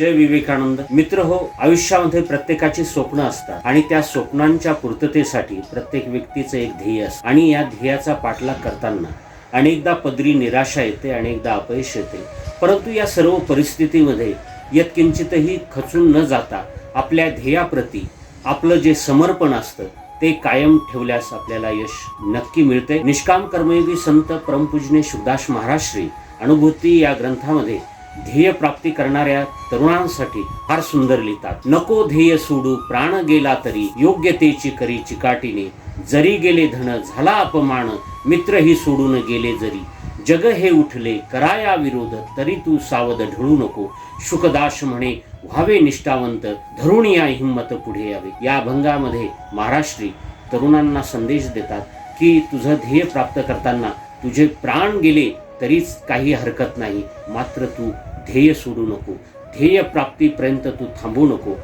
जय विवेकानंद. मित्र हो आयुष्यामध्ये प्रत्येकाची स्वप्न असतात आणि त्या स्वप्नांच्या पूर्ततेसाठी प्रत्येक व्यक्तीचं एक ध्येय असतं. आणि या ध्येयाचा पाठलाग करताना अनेकदा पदरी निराशा येते अनेकदा अपयश येते. परंतु या सर्व परिस्थितीमध्ये यत्किंचितही खचून न जाता आपल्या ध्येयाप्रती आपलं जे समर्पण असतं ते कायम ठेवल्यास आपल्याला यश नक्की मिळते निष्काम कर्मयोगी संत परमपूजने शुभदास महाराष्ट्री अनुभूती या ग्रंथामध्ये ध्येय प्राप्ती करणाऱ्या तरुणांसाठी फार सुंदर लिहितात. नको ध्येय सोडू प्राण गेला तरी योग्यतेची करी चिकाटीने. जरी गेले धन झाला अपमान मित्रही सोडून गेले जरी. जग हे उठले कराया विरोध तरी तू सावध ढळू नको. शुकदास म्हणे व्हावे निष्ठावंत धरुणी या हिंमत पुढे यावे. या अभंगामध्ये महाराष्ट्री तरुणांना संदेश देतात की तुझं ध्येय प्राप्त करताना तुझे प्राण गेले तरीच काही हरकत नाही. मात्र तू ध्येय सोडू नको. ध्येय प्राप्तीपर्यंत तू थांबू नको.